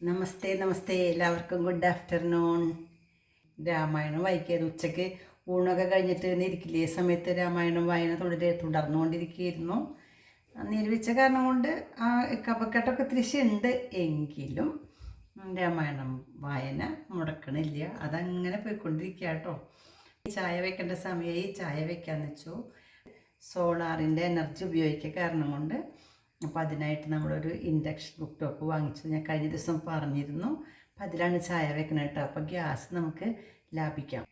നമസ്തേ നമസ്തേ. എല്ലാവർക്കും good afternoon Ramayanam വായിക്കായിരുന്നു. ഉച്ചയ്ക്ക് ഊണൊക്കെ കഴിഞ്ഞിട്ട് തന്നെ ഇരിക്കില്ലേ? സമയത്ത് രാമായണം വായന തുടരെ തുടർന്നുകൊണ്ടിരിക്കുകയായിരുന്നു. നീർവിച്ച കാരണം കൊണ്ട് ആ കപക്കെട്ടൊക്കെ ഉണ്ട് എങ്കിലും രാമായണം വായന മുടക്കണില്ല. അതങ്ങനെ പോയിക്കൊണ്ടിരിക്കുക കേട്ടോ ചായ വെക്കേണ്ട സമയമായി ചായ വെക്കാമെന്ന് വെച്ചു. സോളാറിന്റെ എനർജി ഉപയോഗിക്കുക കാരണം കൊണ്ട് അപ്പോൾ അതിനായിട്ട് നമ്മളൊരു ഇൻഡക്ഷൻ കുക്ക് ടോപ്പ് വാങ്ങിച്ചു ഞാൻ കഴിഞ്ഞ ദിവസം പറഞ്ഞിരുന്നു. അപ്പം അതിലാണ് ചായ വെക്കുന്നത് കേട്ടോ അപ്പോൾ ഗ്യാസ് നമുക്ക് ലാഭിക്കാം.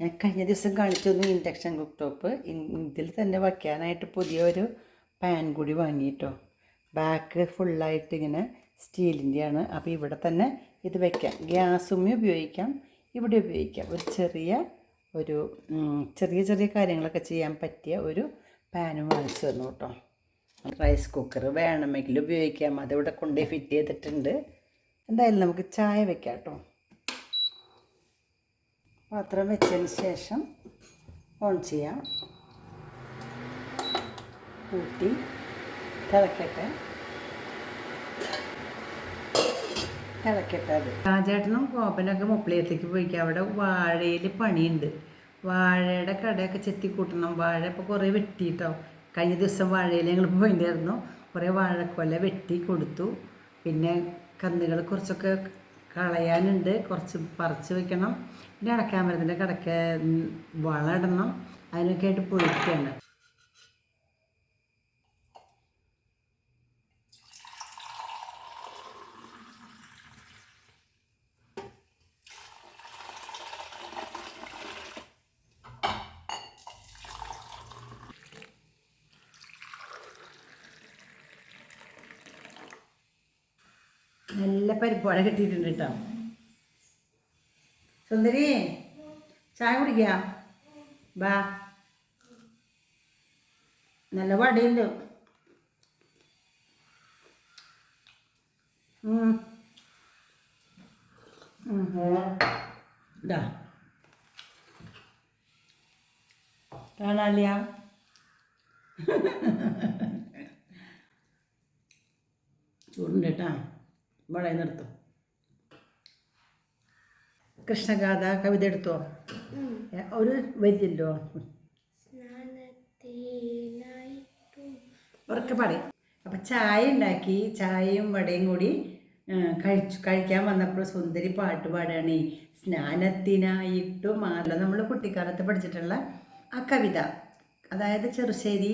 ഞാൻ കഴിഞ്ഞ ദിവസം കാണിച്ചു തന്നു ഇൻഡക്ഷൻ കുക്ക് ടോപ്പ് ഇതിൽ തന്നെ വയ്ക്കാനായിട്ട് പുതിയൊരു പാൻ കൂടി വാങ്ങിയിട്ടോ ബാക്ക് ഫുള്ളായിട്ട് ഇങ്ങനെ സ്റ്റീലിന്റെയാണ് അപ്പോൾ ഇവിടെ തന്നെ ഇത് വയ്ക്കാം ഗ്യാസും ഉപയോഗിക്കാം. ഇവിടെ ഉപയോഗിക്കാം. ഒരു ചെറിയ ഒരു ചെറിയ ചെറിയ കാര്യങ്ങളൊക്കെ ചെയ്യാൻ പറ്റിയ ഒരു പാനും വാങ്ങിച്ചു തന്നു കേട്ടോ റൈസ് കുക്കർ വേണമെങ്കിൽ ഉപയോഗിക്കാം. അതിവിടെ കൊണ്ടുപോയി ഫിറ്റ് ചെയ്തിട്ടുണ്ട്. എന്തായാലും നമുക്ക് ചായ വെക്കാം കേട്ടോ. പാത്രം വെച്ചതിന് ശേഷം ഓൺ ചെയ്യാം. കൂട്ടി തിളക്കട്ടെ. തിളക്കട്ടെ അത്. രാജേട്ടനും കോപ്പനൊക്കെ മുപ്പിളിയത്തേക്ക് പോയിക്കാം. അവിടെ വാഴയിൽ പണിയുണ്ട്. വാഴയുടെ കടയൊക്കെ ചെത്തി കൂട്ടണം. വാഴ ഇപ്പോൾ കുറേ വെട്ടിയിട്ടോ കഴിഞ്ഞ ദിവസം വാഴയിൽ ഞങ്ങൾ പോയിട്ടുണ്ടായിരുന്നു കുറേ വാഴക്കൊല വെട്ടി കൊടുത്തു. പിന്നെ കന്നുകൾ കുറച്ചൊക്കെ കളയാനുണ്ട്. കുറച്ച് പറിച്ച് വെക്കണം. പിന്നെ അടക്കാമരത്തിന്റെ കടക്ക വളം ഇടണം. അതിനൊക്കെ ആയിട്ട് പോയിരിക്കുകയാണ് നല്ല പരിപ്പാട കിട്ടിയിട്ടുണ്ട് കേട്ടോ. സുന്ദരി ചായ കുടിക്കാം? ബാ. നല്ല വടയുണ്ട്. ഇതാ. ചൂടുണ്ട് കേട്ടാ. വടയിൽ നിർത്തും. കൃഷ്ണഗാഥ കവിത എടുത്തോ? ഒരു വരില്ലോ ഉറക്കെ പറയും. അപ്പം ചായ ഉണ്ടാക്കി ചായയും വടയും കൂടി കഴിച്ചു കഴിക്കാൻ വന്നപ്പോൾ സുന്ദരി പാട്ട് പാടുകയാണ്. ഈ സ്നാനത്തിനായിട്ടു നമ്മൾ കുട്ടിക്കാലത്ത് പഠിച്ചിട്ടുള്ള ആ കവിത അതായത് ചെറുശ്ശേരി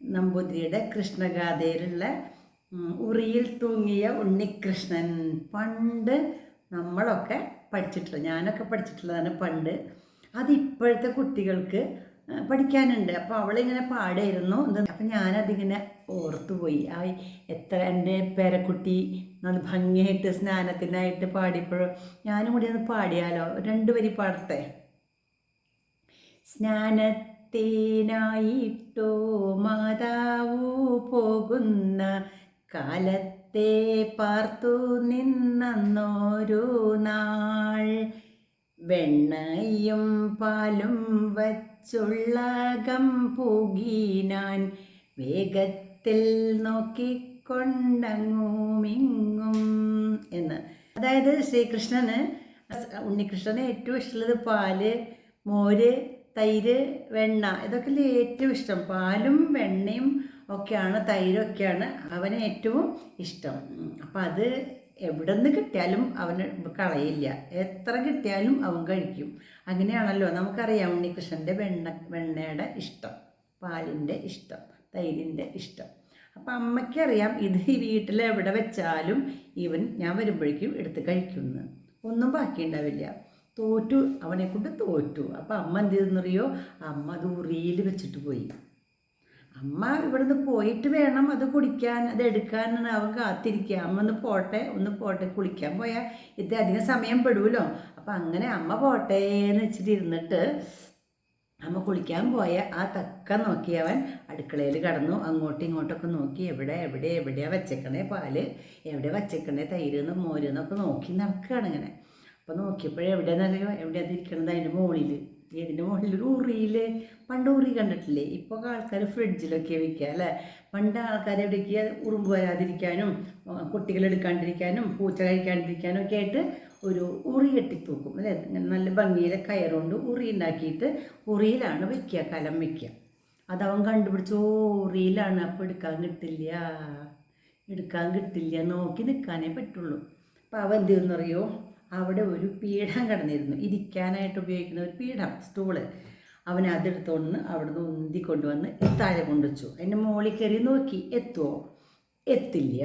നമ്പൂതിരിയുടെ കൃഷ്ണഗാഥയിലുള്ള ഉറിയിൽ തൂങ്ങിയ ഉണ്ണികൃഷ്ണൻ. പണ്ട് നമ്മളൊക്കെ പഠിച്ചിട്ടുള്ള ഞാനൊക്കെ പഠിച്ചിട്ടുള്ളതാണ് പണ്ട്. അത് ഇപ്പോഴത്തെ കുട്ടികൾക്ക് പഠിക്കാനുണ്ട്. അപ്പോൾ അവളിങ്ങനെ പാടായിരുന്നു അപ്പം ഞാനതിങ്ങനെ ഓർത്തുപോയി. ആ എത്ര എന്റെ പേരക്കുട്ടി നല്ല ഭംഗിയായിട്ട് സ്നാനത്തിനായിട്ട് പാടിയപ്പോഴും ഞാനും കൂടി ഒന്ന് പാടിയാലോ? രണ്ട് വരി പാടട്ടെ. സ്നാനത്തിനായിട്ടോ മാതാവു പോകുന്ന കാലത്തെ പാർത്തു നിന്നൊരു നാൾ വെണ്ണയും പാലും വച്ചുള്ളകം പൂകിനാൻ വേഗത്തിൽ നോക്കിക്കൊണ്ടങ്ങുമിങ്ങും എന്ന്. അതായത് ശ്രീകൃഷ്ണന് ഉണ്ണികൃഷ്ണന് ഏറ്റവും ഇഷ്ടമുള്ളത് പാൽ മോര് തൈര് വെണ്ണ. ഇതൊക്കെ ഏറ്റവും ഇഷ്ടം. പാലും വെണ്ണയും ഒക്കെയാണ് തൈരൊക്കെയാണ് അവന് ഏറ്റവും ഇഷ്ടം. അപ്പം അത് എവിടെ നിന്ന് കിട്ടിയാലും അവന് കളയില്ല. എത്ര കിട്ടിയാലും അവൻ കഴിക്കും. അങ്ങനെയാണല്ലോ നമുക്കറിയാം ഉണ്ണികൃഷ്ണന്റെ വെണ്ണ വെണ്ണയുടെ ഇഷ്ടം പാലിന്റെ ഇഷ്ടം തൈരിന്റെ ഇഷ്ടം. അപ്പം അമ്മയ്ക്കറിയാം ഇത് ഈ വീട്ടിൽ എവിടെ വെച്ചാലും ഇവൻ ഞാൻ വരുമ്പോഴേക്കും എടുത്ത് കഴിക്കുന്നു. ഒന്നും ബാക്കി ഉണ്ടാവില്ല. തോറ്റു അവനെക്കൊണ്ട് തോറ്റു. അപ്പം അമ്മ എന്ത് ചെയ്തെന്നറിയോ? അമ്മ അത് ഉറിയിൽ വെച്ചിട്ട് പോയി. അമ്മ ഇവിടുന്ന് പോയിട്ട് വേണം അത് കുടിക്കാൻ അത് എടുക്കാനാണ് അവൻ കാത്തിരിക്കുക. അമ്മ ഒന്ന് പോട്ടെ ഒന്ന് പോട്ടെ കുളിക്കാൻ പോയാൽ ഇത് അധികം സമയം പെടുമല്ലോ അപ്പം അങ്ങനെ അമ്മ പോട്ടെ എന്ന് വെച്ചിട്ട് ഇരുന്നിട്ട് അമ്മ കുളിക്കാൻ പോയ ആ തക്ക നോക്കി അവൻ അടുക്കളയിൽ കടന്നു. അങ്ങോട്ടും ഇങ്ങോട്ടൊക്കെ നോക്കി എവിടെ എവിടെ എവിടെയാണ് വച്ചേക്കണേ പാൽ എവിടെ വച്ചേക്കണേ തൈര് എന്ന് മോര് എന്നൊക്കെ നോക്കി നടക്കുകയാണ് ഇങ്ങനെ. അപ്പോൾ നോക്കിയപ്പോഴേ എവിടെയെന്നറിയോ? എവിടെയാണ് ഇരിക്കണത് അതിന്റെ മുകളിൽ ഇതിന്റെ മുകളിലൊരു ഉറിയിൽ പണ്ട് ഉറി കണ്ടിട്ടില്ലേ? ഇപ്പോൾ ആൾക്കാർ ഫ്രിഡ്ജിലൊക്കെ വയ്ക്കുക അല്ലേ? പണ്ട് ആൾക്കാർ എവിടേക്ക് ഉറുമ്പ് വരാതിരിക്കാനും കുട്ടികളെടുക്കാണ്ടിരിക്കാനും പൂച്ച കഴിക്കാണ്ടിരിക്കാനും ഒക്കെ ആയിട്ട് ഒരു ഉറി കെട്ടിത്തൂക്കും അല്ലേ? നല്ല ഭംഗിയിലെ കയറുകൊണ്ട് ഉറി ഉണ്ടാക്കിയിട്ട് ഉറിയിലാണ് വയ്ക്കുക കലം വയ്ക്കുക അതവൻ കണ്ടുപിടിച്ചു "ഓ, ഉറിയിലാണ് അപ്പോൾ എടുക്കാൻ കിട്ടില്ല എടുക്കാൻ കിട്ടില്ല നോക്കി നിൽക്കാനേ പറ്റുള്ളൂ. അപ്പോൾ അവൻ എന്ത് ചെയ്യുന്നറിയോ? അവിടെ ഒരു പീഠം കിടന്നിരുന്നു. ഇരിക്കാനായിട്ട് ഉപയോഗിക്കുന്ന ഒരു പീഠം സ്റ്റൂൾ അവൻ അതെടുത്തോണ്ട് അവിടുന്ന് ഉന്തി കൊണ്ടുവന്ന് താഴെ കൊണ്ടുവച്ചു അതിന്റെ മുകളിൽ കയറി നോക്കി. എത്തുമോ എത്തില്ല.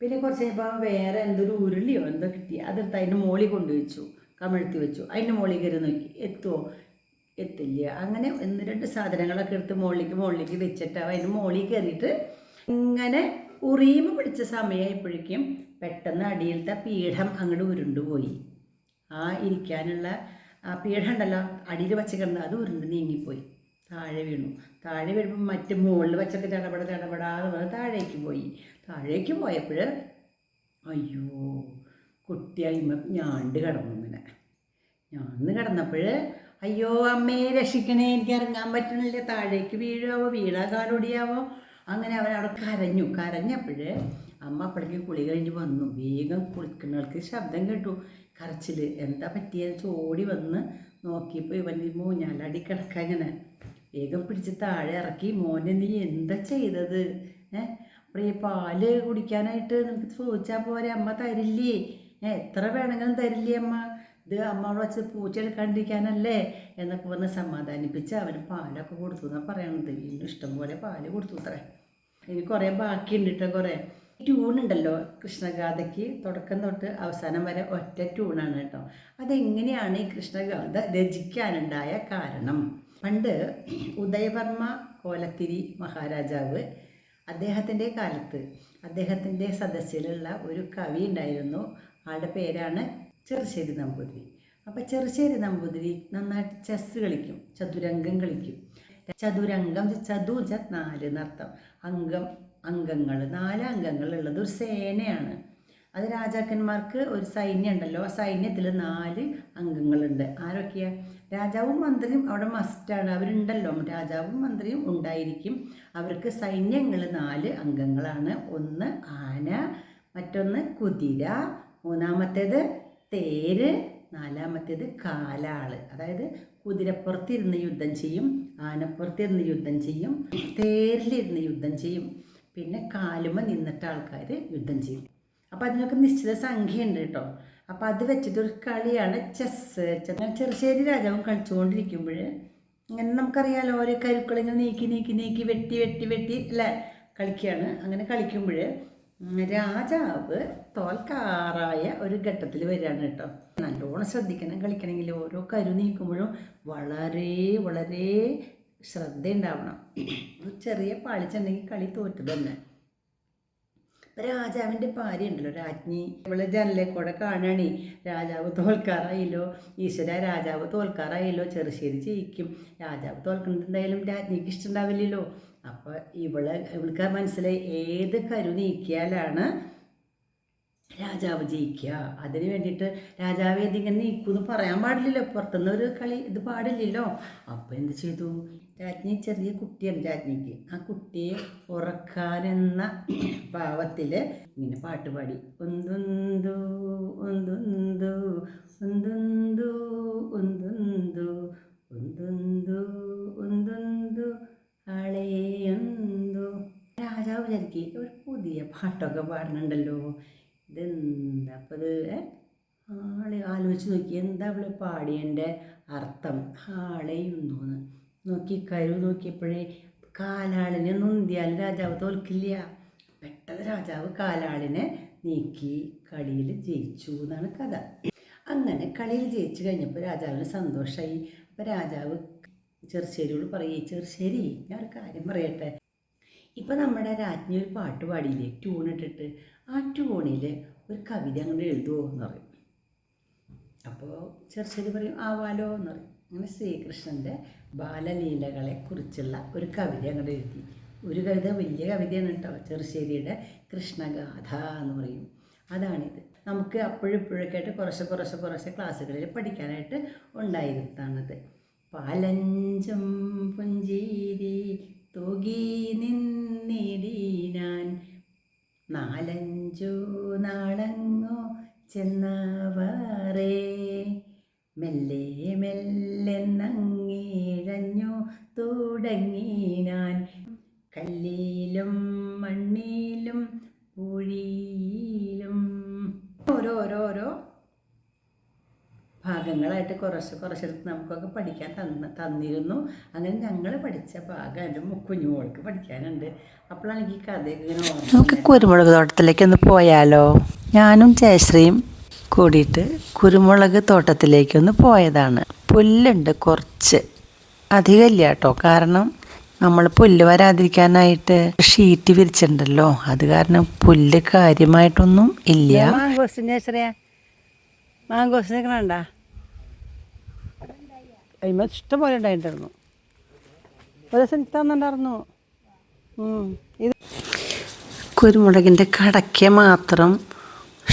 പിന്നെ കുറച്ച് കഴിഞ്ഞപ്പോൾ വേറെ എന്തൊരു ഉരുളിയോ എന്തോ കിട്ടി. അതെടുത്ത് അതിന്റെ മുകളിൽ കൊണ്ടുവച്ചു കമഴ്ത്തി വെച്ചു. അതിന്റെ മുകളിൽ കയറി നോക്കി. എത്തുമോ എത്തില്ല. അങ്ങനെ ഒന്ന് രണ്ട് സാധനങ്ങളൊക്കെ എടുത്ത് മുകളിലേക്ക് മുകളിലേക്ക് വെച്ചിട്ട് അതിന്റെ മുകളിൽ കയറിയിട്ട് ഇങ്ങനെ ഉറിയുമ പിടിച്ച സമയമായപ്പോഴേക്കും പെട്ടെന്ന് അടിയിലത്തെ പീഠം അങ്ങോട്ട് ഉരുണ്ടുപോയി. ആ ഇരിക്കാനുള്ള ആ പീഠം ഉണ്ടല്ലോ അടിയിൽ വെച്ച് കിടന്ന് അത് ഉരുണ്ട് നീങ്ങിപ്പോയി. താഴെ വീണു. താഴെ വീഴുമ്പോൾ മറ്റ് മുകളിൽ വെച്ചൊക്കെ ചടപട ചടപടാതെ വന്ന് താഴേക്ക് പോയി. താഴേക്ക് പോയപ്പോൾ അയ്യോ കുട്ടിയായി ഞാണ്ട് കിടന്നു ഇങ്ങനെ. ഞാണ്ട് കിടന്നപ്പോൾ അയ്യോ അമ്മയെ രക്ഷിക്കണേ എനിക്ക് ഇറങ്ങാൻ പറ്റണില്ല താഴേക്ക് വീഴാവോ വീഴാ കാലൊടിയാവോ? അങ്ങനെ അവൻ അവിടെ കരഞ്ഞു. കരഞ്ഞപ്പോൾ അമ്മ അപ്പോഴേക്ക് കുളി കഴിഞ്ഞ് വന്നു. വേഗം കുളിക്കുന്നവർക്ക് ശബ്ദം കേട്ടു. കരച്ചിൽ എന്താ പറ്റിയെന്ന് ചോടി വന്ന് നോക്കിയപ്പോൾ ഇവൻ മൂഞ്ഞാലടി കിടക്കാൻ ഇങ്ങനെ. വേഗം പിടിച്ച് താഴെ ഇറക്കി. മോനെ നീ എന്താ ചെയ്തത്? ഏഹ് അപ്പോൾ ഈ പാൽ കുടിക്കാനായിട്ട് നിനക്ക് ചോദിച്ചാൽ പോരെ? അമ്മ തരില്ലേ? ഏഹ് എത്ര വേണമെങ്കിലും തരില്ലേ അമ്മ? ഇത് അമ്മയോട് വെച്ച് പൂച്ചെടുക്കാണ്ടിരിക്കാനല്ലേ? എന്നൊക്കെ പറഞ്ഞ് സമാധാനിപ്പിച്ച് അവന് പാലൊക്കെ കൊടുത്തു എന്നാണ് പറയണത്. ഇഷ്ടം പോലെ പാൽ കൊടുത്തു അത്രേ. ഇനി കുറേ ബാക്കിയുണ്ട് കേട്ടോ കുറേ ട്യൂണുണ്ടല്ലോ കൃഷ്ണഗാഥയ്ക്ക് തുടക്കം തൊട്ട് അവസാനം വരെ ഒറ്റ ട്യൂണാണ് കേട്ടോ. അതെങ്ങനെയാണ് ഈ കൃഷ്ണഗാഥ രചിക്കാനുണ്ടായ കാരണം? പണ്ട് ഉദയവർമ്മ കോലത്തിരി മഹാരാജാവ് അദ്ദേഹത്തിന്റെ കാലത്ത് അദ്ദേഹത്തിന്റെ സദസ്സിലുള്ള ഒരു കവി ഉണ്ടായിരുന്നു. ആളുടെ പേരാണ് ചെറുശ്ശേരി നമ്പൂതിരി. അപ്പോൾ ചെറുശ്ശേരി നമ്പൂതിരി നന്നായിട്ട് ചെസ്സ് കളിക്കും ചതുരംഗം കളിക്കും. ചതുരംഗം ചതു ച നാല് എന്നർത്ഥം അംഗം അംഗങ്ങൾ നാല് അംഗങ്ങളുള്ളത് ഒരു സേനയാണ്. അത് രാജാക്കന്മാർക്ക് ഒരു സൈന്യം ഉണ്ടല്ലോ. ആ സൈന്യത്തിൽ നാല് അംഗങ്ങളുണ്ട്. ആരൊക്കെയാ? രാജാവും മന്ത്രിയും അവിടെ മസ്റ്റാണ് അവരുണ്ടല്ലോ. രാജാവും മന്ത്രിയും ഉണ്ടായിരിക്കും. അവർക്ക് സൈന്യങ്ങൾ നാല് അംഗങ്ങളാണ്. ഒന്ന് ആന മറ്റൊന്ന് കുതിര മൂന്നാമത്തേത് തേര് നാലാമത്തേത് കാലാൾ. അതായത് കുതിരപ്പുറത്തിരുന്ന് യുദ്ധം ചെയ്യും ആനപ്പുറത്തിരുന്ന് യുദ്ധം ചെയ്യും തേരിലിരുന്ന് യുദ്ധം ചെയ്യും. പിന്നെ കാലുമ നിന്നിട്ട് ആൾക്കാർ യുദ്ധം ചെയ്യും. അപ്പോൾ അതിനൊക്കെ നിശ്ചിത സംഖ്യയുണ്ട് കേട്ടോ. അപ്പോൾ അത് വെച്ചിട്ടൊരു കളിയാണ് ചെസ്സ്. ചെറുശ്ശേരി രാജാവ് കളിച്ചുകൊണ്ടിരിക്കുമ്പോൾ ഇങ്ങനെ നമുക്കറിയാലോ ഓരോ കരുക്കളിങ്ങനെ നീക്കി നീക്കി നീക്കി വെട്ടി വെട്ടി വെട്ടി അല്ലേ? കളിക്കുകയാണ്. അങ്ങനെ കളിക്കുമ്പോൾ രാജാവ് തോൽക്കാറായ ഒരു ഘട്ടത്തിൽ വരികയാണ് കേട്ടോ. നല്ലോണം ശ്രദ്ധിക്കണം കളിക്കണമെങ്കിൽ ഓരോ കരു നീക്കുമ്പോഴും വളരെ വളരെ ശ്രദ്ധ ഉണ്ടാവണം ഒരു ചെറിയ പാളിച്ചുണ്ടെങ്കിൽ കളി തോറ്റു തന്നെ. ഇപ്പം രാജാവിന്റെ ഭാര്യ ഉണ്ടല്ലോ രാജ്ഞി. ഇവളെ ജനലെ കൂടെ കാണുകയാണേ രാജാവ് തോൽക്കാറായില്ലോ. ഈശ്വര രാജാവ് തോൽക്കാറായില്ലോ. ചെറുശ്ശേരി ജയിക്കും. രാജാവ് തോൽക്കുന്നത് എന്തായാലും രാജ്ഞിക്ക് ഇഷ്ടമുണ്ടാവില്ലല്ലോ. അപ്പോൾ ഇവളെ ഇവൾക്ക് മനസ്സിലായി ഏത് കരു നീക്കിയാലാണ് രാജാവ് ജയിക്കുക. അതിന് വേണ്ടിയിട്ട് രാജാവ് ഏതിങ്ങനെ നീക്കുമെന്ന് പറയാൻ പാടില്ലല്ലോ. പുറത്തുനിന്ന് ഒരു കളി ഇത് പാടില്ലല്ലോ. അപ്പോൾ എന്ത് ചെയ്തു? രാജ്ഞി ചെറിയ കുട്ടിയാണ് രാജ്ഞിക്ക്. ആ കുട്ടിയെ ഉറക്കാനെന്ന ഭാവത്തിൽ ഇങ്ങനെ പാട്ട് പാടി. ഒന്തുന്തു ഒന്തുന്തു ഒന്തുന്തു ഒന്തുന്തു ഒന്തുന്തു ഒന്തുന്തു അളയുന്തു രാജാവ് വിചാരിക്കും ഒരു പുതിയ പാട്ടൊക്കെ പാടുന്നുണ്ടല്ലോ. ഇതെന്താ അപ്പോൾ ഇത് ആളെ ആലോചിച്ച് നോക്കി എന്താ അവൾ പാടിയതിന്റെ അർത്ഥം? ആളെയുന്നു നോക്കി കരു നോക്കിയപ്പോഴേ കാലാളിനെ നൊന്തിയാൽ രാജാവ് തോൽക്കില്ല. പെട്ടെന്ന് രാജാവ് കാലാളിനെ നീക്കി കളിയിൽ ജയിച്ചു എന്നാണ് കഥ. അങ്ങനെ കളിയിൽ ജയിച്ചു കഴിഞ്ഞപ്പോൾ രാജാവിന് സന്തോഷമായി അപ്പോൾ രാജാവ് ചെറുശ്ശേരിയോട് പറയേ ചെറുശ്ശേരി ഞാൻ ഒരു കാര്യം പറയട്ടെ? ഇപ്പം നമ്മുടെ രാജ്ഞി ഒരു പാട്ട് പാടിയില്ലേ ട്യൂണിട്ടിട്ട് ആ ട്യൂണിൽ ഒരു കവിത അങ്ങോട്ട് എഴുതുമോ എന്ന് പറയും. അപ്പോൾ ചെറുശ്ശേരി പറയും ആവാലോ എന്ന് പറയും. അങ്ങനെ ശ്രീകൃഷ്ണന്റെ ബാലലീലകളെ കുറിച്ചുള്ള ഒരു കവിത അങ്ങോട്ട് എഴുതി. ഒരു കവിത വലിയ കവിതയാണ് കേട്ടോ ചെറുശ്ശേരിയുടെ കൃഷ്ണഗാഥ എന്ന് പറയും. അതാണിത്. നമുക്ക് അപ്പോഴും ഇപ്പോഴൊക്കെ ആയിട്ട് കുറച്ച് കുറച്ച് കുറച്ച് ക്ലാസ്സുകളിൽ പഠിക്കാനായിട്ട് ഉണ്ടായിരുന്നതാണിത് പാലഞ്ചും പുഞ്ചീരി തൂകി നിന്നിടീനാൻ. നാലഞ്ചു നാളങ്ങോ ചെന്നവറേ. മെല്ലെ മെല്ലെ നങ്ങീഴഞ്ഞു തുടങ്ങി ഞാൻ കല്ലിലും ഭാഗങ്ങളായിട്ട് കുറച്ച് കുറച്ചെടുത്ത് നമുക്കൊക്കെ പഠിക്കാൻ തന്ന തന്നിരുന്നു. അങ്ങനെ ഞങ്ങൾ പഠിച്ച ഭാഗം എന്റെ കുഞ്ഞുമോൾക്ക് പഠിക്കാനുണ്ട്. അപ്പോഴാണ് എനിക്ക് ഈ കഥയൊക്കെ ഇങ്ങനെ നമുക്ക് കുരുമുളക് തോട്ടത്തിലേക്ക് ഒന്ന് പോയാലോ? ഞാനും ജയശ്രീയും കൂടിയിട്ട് കുരുമുളക് തോട്ടത്തിലേക്ക് ഒന്ന് പോയതാണ്. പുല്ലുണ്ട് കുറച്ച്. അധികമില്ല കേട്ടോ. കാരണം നമ്മൾ പുല്ല് വരാതിരിക്കാനായിട്ട് ഷീറ്റ് വിരിച്ചിട്ടുണ്ടല്ലോ. അത് കാരണം പുല്ല് കാര്യമായിട്ടൊന്നും ഇല്ല. മാങ്കോസിന്റെ എത്രയാ മാങ്കോസിനെ കണ്ട? അതിമ ഇഷ്ടം പോലെ ഉണ്ടായിട്ടുണ്ടായിരുന്നു. ഒരു ദിവസം തന്നിട്ടുണ്ടായിരുന്നു ഇത് കുരുമുളകിന്റെ കടയ്ക്ക മാത്രം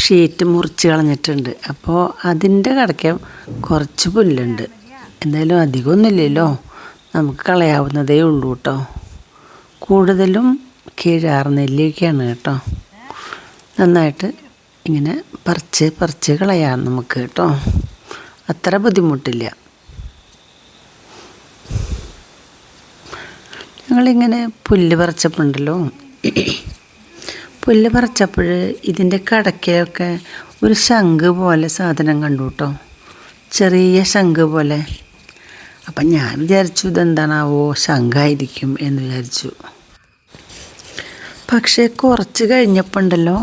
ഷീറ്റ് മുറിച്ച് കളഞ്ഞിട്ടുണ്ട്. അപ്പോൾ അതിന്റെ കടയ്ക്ക കുറച്ച് പുല്ലുണ്ട്. എന്തായാലും അധികമൊന്നുമില്ലല്ലോ. നമുക്ക് കളയാവുന്നതേ ഉള്ളൂ കേട്ടോ കൂടുതലും കീഴാർ നെല്ലിയൊക്കെയാണ് കേട്ടോ. നന്നായിട്ട് ഇങ്ങനെ പറിച്ച് പറിച്ച് കളയാം നമുക്ക് കേട്ടോ അത്ര ബുദ്ധിമുട്ടില്ല. ഞങ്ങളിങ്ങനെ പുല്ല് പറിച്ചപ്പോണ്ടല്ലോ? പുല്ല് പറിച്ചപ്പോൾ ഇതിന്റെ കടക്കിലൊക്കെ ഒരു ശംഖ് പോലെ സാധനം കണ്ടു കേട്ടോ ചെറിയ ശംഖ് പോലെ. അപ്പം ഞാൻ വിചാരിച്ചു ഇതെന്താണാവോ ശംഖായിരിക്കും എന്ന് വിചാരിച്ചു. പക്ഷേ കുറച്ച് കഴിഞ്ഞപ്പോൾ ഉണ്ടല്ലോ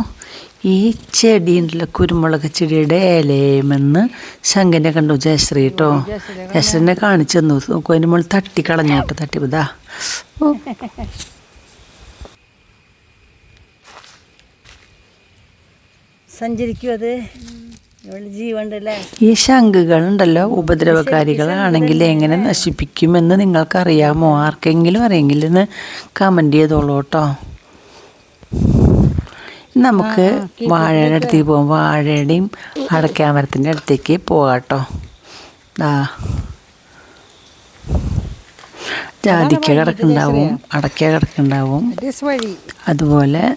ഈ ചെടി ഉണ്ടല്ലോ കുരുമുളക് ചെടിയുടെ ഇലയുമെന്ന് ശങ്കനെ കണ്ടു ജയശ്രീ കേട്ടോ ജയശ്രീനെ കാണിച്ചു തന്നു. നോക്കൂ അതിന് മുകളിൽ തട്ടിക്കളഞ്ഞു കേട്ടോ തട്ടിപ്പതാ സഞ്ചരിക്കും അത് ജീവണ്ടല്ലേ ഈ ശംഖുകളുണ്ടല്ലോ ഉപദ്രവകാരികളാണെങ്കിൽ എങ്ങനെ നശിപ്പിക്കുമെന്ന് നിങ്ങൾക്കറിയാമോ? ആർക്കെങ്കിലും അറിയെങ്കിൽ ഒന്ന് കമന്റ് ചെയ്തോളൂ കേട്ടോ. നമുക്ക് വാഴയുടെ അടുത്തേക്ക് പോകാം വാഴയുടെയും അടക്കാമരത്തിന്റെ അടുത്തേക്ക് പോകാട്ടോ. കേട്ടോ ആ ജാതിക്ക കിടക്കുന്നുണ്ടാവും അടക്ക കിടക്കുന്നുണ്ടാവും. അതുപോലെ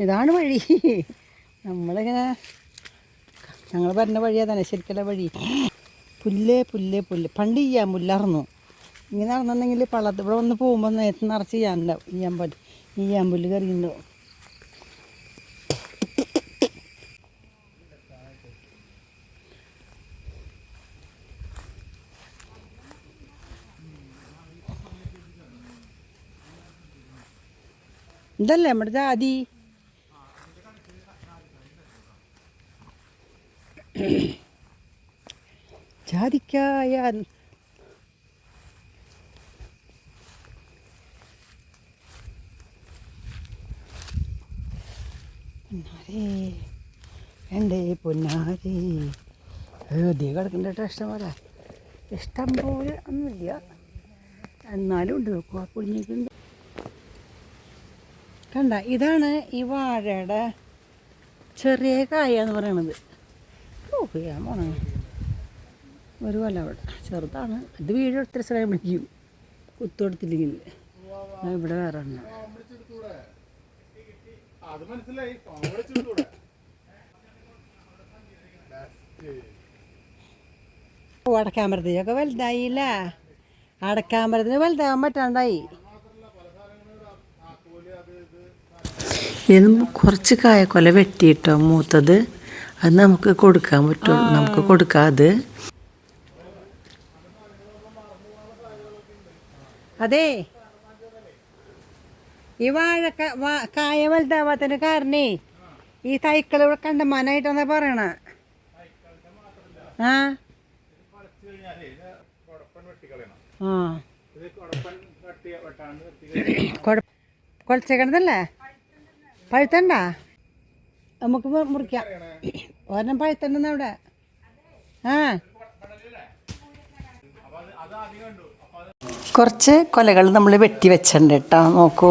ഇതാണ് വഴി. നമ്മളിങ്ങനെ ഞങ്ങൾ പറഞ്ഞ വഴി തന്നെ ശരിക്കുള്ള വഴി. പുല്ലേ പുല്ലേ പുല്ല്. പണ്ട് ചെയ്യാൻ പുല്ലാർന്നു ഇങ്ങനെ നടന്നുണ്ടെങ്കിൽ പള്ളത്ത് ഇവിടെ വന്ന് പോകുമ്പോൾ നേരത്തെ നിറച്ച് ചെയ്യാനുണ്ടാവും ചെയ്യാൻ പറ്റും ചെയ്യാൻ പുല്ല് കറിയുണ്ടാവും ഇതല്ലേ നമ്മുടെ ജാതി? ജാതിക്കായ അയോധ്യ കിടക്കേണ്ട ഇഷ്ടം പോലെ ഇഷ്ടം പോലെ ഒന്നുമില്ല. എന്നാലും ഉണ്ട്. നോക്കുക കുഞ്ഞിക്കുണ്ട് കണ്ട ഇതാണ് ഈ വാഴയുടെ ചെറിയ കായ എന്ന് പറയണത്. ഓ ഞാൻ ഒരു കൊല അവിടെ. ചെറുതാണ്. ഇത് വീട് സമയം പിടിക്കും. കുത്തുകൊടുത്തില്ലെങ്കിൽ ഇവിടെ വേറെ എണ്ണ. ഓ അടക്കാമരത്തിനൊക്കെ വലുതായില്ല. അടക്കാമരത്തിന് വലുതാകാൻ പറ്റാണ്ടായി. ഇത് കുറച്ച് കായക്കൊല വെട്ടിയിട്ടോ മൂത്തത്. അത് നമുക്ക് കൊടുക്കാൻ പറ്റും നമുക്ക് കൊടുക്കാതെ അതെ. ഈ വാഴ കായ വലുതാവാത്തതിന് കാരണേ ഈ തൈക്കൾ ഇവിടെ കണ്ടമാനായിട്ടാണ് പറയണ. ആ. കുഴച്ചേക്കണതല്ലേ? പഴുത്തണ്ട? നമുക്ക് മുറിക്കാം. ഒരെണ്ണം പഴുത്തണ്ടെന്ന് അവിടെ. ആ. കുറച്ച് കൊലകൾ നമ്മൾ വെട്ടി വെച്ചിട്ടുണ്ട് കേട്ടോ നോക്കൂ.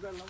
Biber lan.